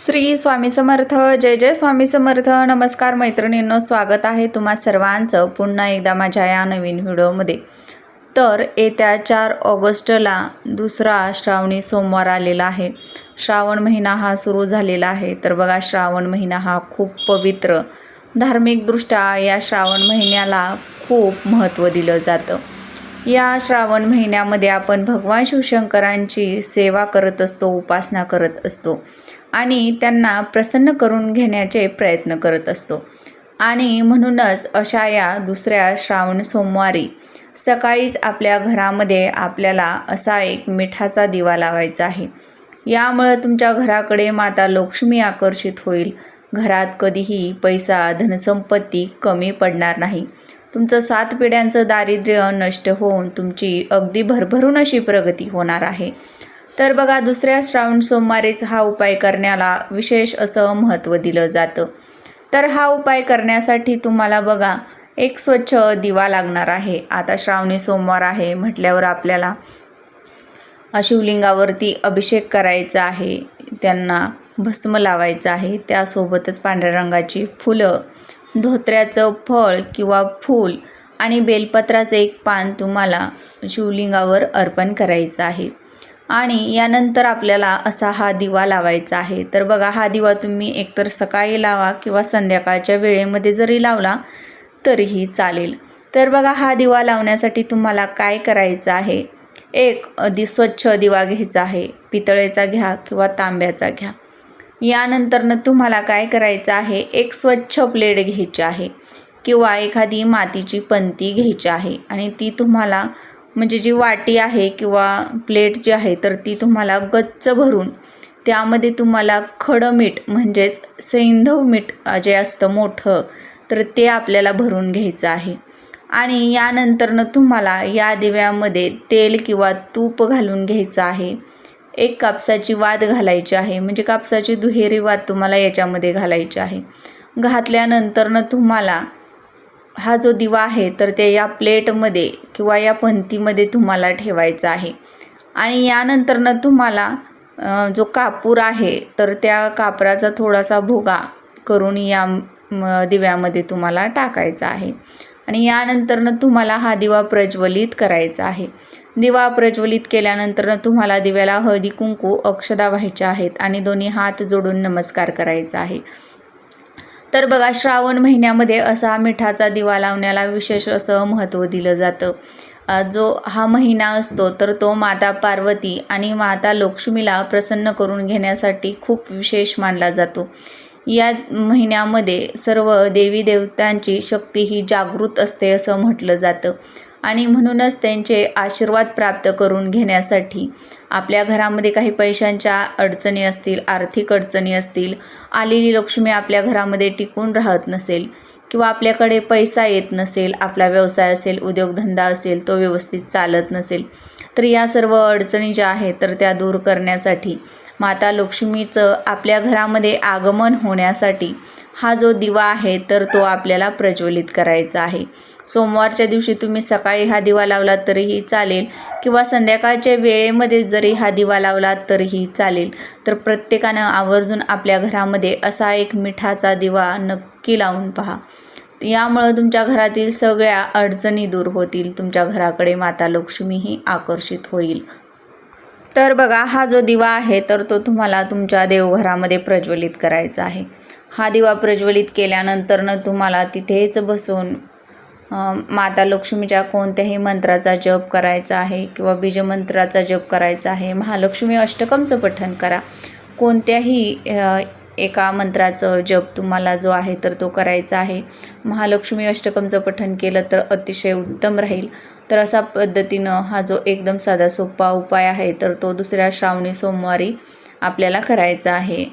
श्री स्वामी समर्थ जय जय स्वामी समर्थ. नमस्कार मैत्रिणींनो स्वागत आहे तुम्हा सर्वांचं पुन्हा एकदा माझ्या या नवीन व्हिडिओमध्ये. तर येत्या चार ऑगस्टला दुसरा श्रावणी सोमवार आलेला आहे. श्रावण महिना हा सुरू झालेला आहे. तर बघा श्रावण महिना हा खूप पवित्र धार्मिकदृष्ट्या या श्रावण महिन्याला खूप महत्त्व दिलं जातं. या श्रावण महिन्यामध्ये आपण भगवान शिवशंकरांची सेवा करत असतो उपासना करत असतो. आणि त्यांना प्रसन्न करून घेण्याचे प्रयत्न करत असतो. आणि म्हणूनच अशा या दुसऱ्या श्रावण सोमवारी सकाळीच आपल्या घरामध्ये आपल्याला असा एक मिठाचा दिवा लावायचा आहे. यामुळं तुमच्या घराकडे माता लक्ष्मी आकर्षित होईल. घरात कधीही पैसा धनसंपत्ती कमी पडणार नाही. तुमचं सात पिढ्यांचं दारिद्र्य नष्ट होऊन तुमची अगदी भरभरून अशी प्रगती होणार आहे. तर बघा दुसऱ्या श्रावण सोमवारीच हा उपाय करण्याला विशेष असं महत्त्व दिलं जातं. तर हा उपाय करण्यासाठी तुम्हाला बघा एक स्वच्छ दिवा लागणार आहे. आता श्रावणी सोमवार आहे म्हटल्यावर आपल्याला शिवलिंगावरती अभिषेक करायचा आहे त्यांना भस्म लावायचं आहे त्यासोबतच पांढऱ्या रंगाची फुलं धोत्र्याचं फळ किंवा फूल आणि बेलपत्राचं एक पान तुम्हाला शिवलिंगावर अर्पण करायचं आहे. आणि यानंतर आपल्याला असा हा दिवा लावायचा आहे. तर बघा हा दिवा तुम्ही एकतर सकाळी लावा किंवा संध्याकाळच्या वेळेमध्ये जरी लावला तरीही चालेल. तर बघा हा दिवा लावण्यासाठी तुम्हाला काय करायचं आहे? एक दि स्वच्छ दिवा घ्यायचा आहे. पितळेचा घ्या किंवा तांब्याचा घ्या. यानंतरनं तुम्हाला काय करायचं आहे? एक स्वच्छ प्लेट घ्यायची आहे किंवा एखादी मातीची पंती घ्यायची आहे आणि ती तुम्हाला म्हणजे जी वाटी आहे किंवा प्लेट जी आहे तर ती तुम्हाला गच्च भरून त्यामध्ये तुम्हाला खडं मीठ म्हणजेच सैंधव मीठ जे असतं मोठं तर ते आपल्याला भरून घ्यायचं आहे. आणि यानंतरनं तुम्हाला या दिव्यामध्ये तेल किंवा तूप घालून घ्यायचं आहे. एक कापसाची वाद घालायची आहे म्हणजे कापसाची दुहेरी वाद तुम्हाला याच्यामध्ये घालायची आहे. घातल्यानंतरनं तुम्हाला हा जो दिवा आहे तर ते या प्लेटमध्ये किंवा या पंथीमध्ये तुम्हाला ठेवायचा आहे. आणि यानंतरनं तुम्हाला जो कापूर आहे तर त्या कापराचा थोडासा भोगा करून या दिव्यामध्ये तुम्हाला टाकायचा आहे. आणि यानंतरनं तुम्हाला हा दिवा प्रज्वलित करायचा आहे. दिवा प्रज्वलित केल्यानंतरनं तुम्हाला दिव्याला हळदी कुंकू अक्षदा व्हायच्या आहेत आणि दोन्ही हात जोडून नमस्कार करायचा आहे. तर बघा श्रावण महिन्यामध्ये असा मिठाचा दिवा लावण्याला विशेष असं महत्त्व दिलं जातं. जो हा महिना असतो तर तो माता पार्वती आणि माता लक्ष्मीला प्रसन्न करून घेण्यासाठी खूप विशेष मानला जातो. या महिन्यामध्ये सर्व देवी देवतांची शक्ती ही जागृत असते असं म्हटलं जातं. आणि म्हणूनच त्यांचे आशीर्वाद प्राप्त करून घेण्यासाठी आपल्या घरामध्ये काही पैशांच्या अडचणी असतील आर्थिक अडचणी असतील आलेली लक्ष्मी आपल्या घरामध्ये टिकून राहत नसेल किंवा आपल्याकडे पैसा येत नसेल आपला व्यवसाय असेल उद्योगधंदा असेल तो व्यवस्थित चालत नसेल तर या सर्व अडचणी ज्या आहेत तर त्या दूर करण्यासाठी माता लक्ष्मीचं आपल्या घरामध्ये आगमन होण्यासाठी हा जो दिवा आहे तर तो आपल्याला प्रज्वलित करायचा आहे. सोमवारच्या दिवशी तुम्ही सकाळी हा दिवा लावला तरीही चालेल किंवा संध्याकाळच्या वेळेमध्ये जरी हा दिवा लावला तरीही चालेल. तर प्रत्येकानं आवर्जून आपल्या घरामध्ये असा एक मिठाचा दिवा नक्की लावून पहा. यामुळं तुमच्या घरातील सगळ्या अडचणी दूर होतील. तुमच्या घराकडे माता लक्ष्मीही आकर्षित होईल. तर बघा हा जो दिवा आहे तर तो तुम्हाला तुमच्या देवघरामध्ये प्रज्वलित करायचा आहे. हा दिवा प्रज्वलित केल्यानंतरनं तुम्हाला तिथेच बसून माता लक्ष्मीच्या कोणत्याही मंत्राचा जप करायचा आहे किंवा बीजमंत्राचा जप करायचा आहे महालक्ष्मी अष्टकमचं पठण करा. कोणत्याही एका मंत्राचं जप तुम्हाला जो आहे तर तो करायचा आहे. महालक्ष्मी अष्टकमचं पठण केलं तर अतिशय उत्तम राहील. तर अशा पद्धतीनं हा जो एकदम साधा सोपा उपाय आहे तर तो दुसऱ्या श्रावणी सोमवारी आपल्याला करायचा आहे.